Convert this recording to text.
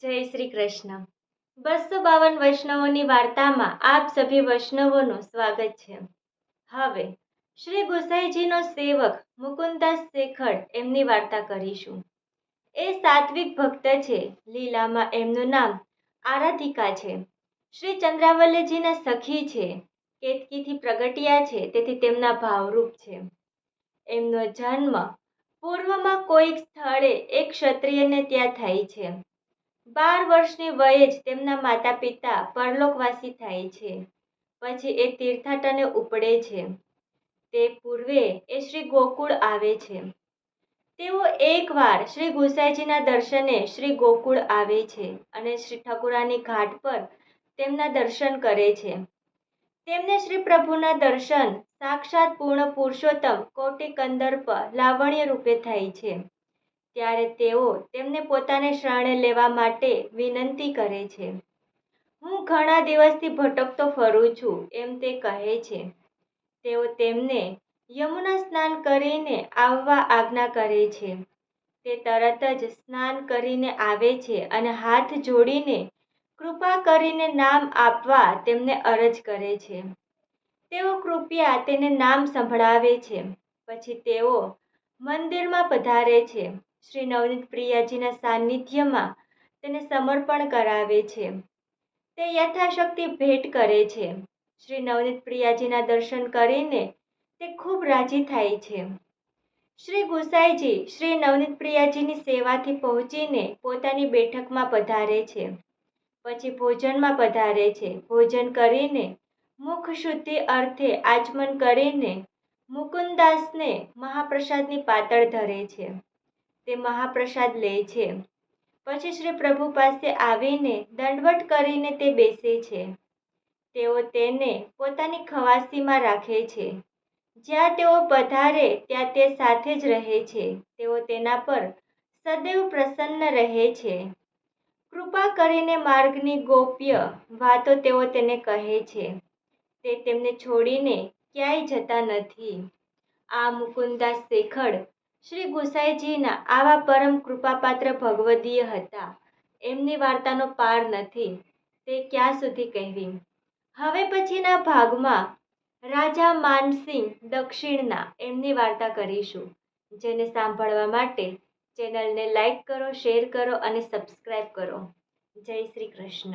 જય શ્રી કૃષ્ણ. બસો બાવન વૈષ્ણવોની વાર્તામાં આપ સભી વૈષ્ણવોનું સ્વાગત છે. હવે, શ્રી ગુસાઈજીનો સેવક મુકુંદાસ શેખડ એમની વાર્તા કરીશું. એ સાત્વિક ભક્ત છે, લીલામાં એમનું નામ આરાધિકા છે. શ્રી ચંદ્રાવલ્લીજીના સખી છે, કેતકીથી પ્રગટ્યા છે, તેથી તેમના ભાવરૂપ છે. એમનો જન્મ પૂર્વમાં કોઈક સ્થળે એક ક્ષત્રિયને ત્યાં થાય છે. બાર વર્ષની વયે જ તેમના માતા પિતા પરલોકવાસી થાય છે. પછી એ તીર્થાટને ઉપડે છે. તે પૂર્વે એ શ્રી ગોકુળ આવે છે. તેઓ એકવાર શ્રી ગુસાઈજીના દર્શને શ્રી ગોકુળ આવે છે અને શ્રી ઠાકુરાની ઘાટ પર તેમના દર્શન કરે છે. તેમને શ્રી પ્રભુના દર્શન સાક્ષાત પૂર્ણ પુરુષોત્તમ કોટી કંદર્પ લાવણ્ય રૂપે થાય છે. ત્યારે તેઓ તેમને પોતાને શરણે લેવા માટે વિનંતી કરે છે. હું ઘણા દિવસથી ભટકતો ફરું છું, એમ તે કહે છે. તેઓ તેમને યમુના સ્નાન કરીને આવવા આજ્ઞા કરે છે. તે તરત જ સ્નાન કરીને આવે છે અને હાથ જોડીને કૃપા કરીને નામ આપવા તેમને અરજ કરે છે. તેઓ કૃપયા તેને નામ સંભળાવે છે. પછી તેઓ મંદિરમાં પધારે છે. શ્રી નવનીત પ્રિયાજીના સાનિધ્યમાં તેને સમર્પણ કરાવે છે. તે યથાશક્તિ ભેટ કરે છે. શ્રી નવનીત પ્રિયાજીના દર્શન કરીને તે ખૂબ રાજી થાય છે. શ્રી ગુસાઈજી શ્રી નવનીત પ્રિયાજીની સેવાથી પહોંચીને પોતાની બેઠકમાં પધારે છે. પછી ભોજનમાં પધારે છે. ભોજન કરીને મુખ શુદ્ધિ અર્થે આચમન કરીને મુકુંદાસને મહાપ્રસાદની પાતળ ધરે છે. તે મહાપ્રસાદ લે છે. પછી શ્રી પ્રભુ પાસે આવીને દંડવટ કરીને તે બેસે છે. તેઓ તેને પોતાની ખવાસીમાં રાખે છે. જ્યાં તેઓ પધારે, ત્યાં તે સાથે જ રહે છે. તેઓ તેના પર સદૈવ પ્રસન્ન રહે છે. કૃપા કરીને માર્ગની ગોપ્ય વાતો તેઓ તેને કહે છે. તે તેમને છોડીને ક્યાંય જતા નથી. આ મુકુંદાસ શેખડ શ્રી ગુસાઈજીના આવા પરમ કૃપાપાત્ર ભગવદીય હતા. એમની વાર્તાનો પાર નથી. તે ક્યાં સુધી કહેવી? હવે પછીના ભાગમાં રાજા માનસિંહ દક્ષિણના એમની વાર્તા કરીશું. જેને સાંભળવા માટે ચેનલને લાઈક કરો, શેર કરો અને સબસ્ક્રાઈબ કરો. જય શ્રી કૃષ્ણ.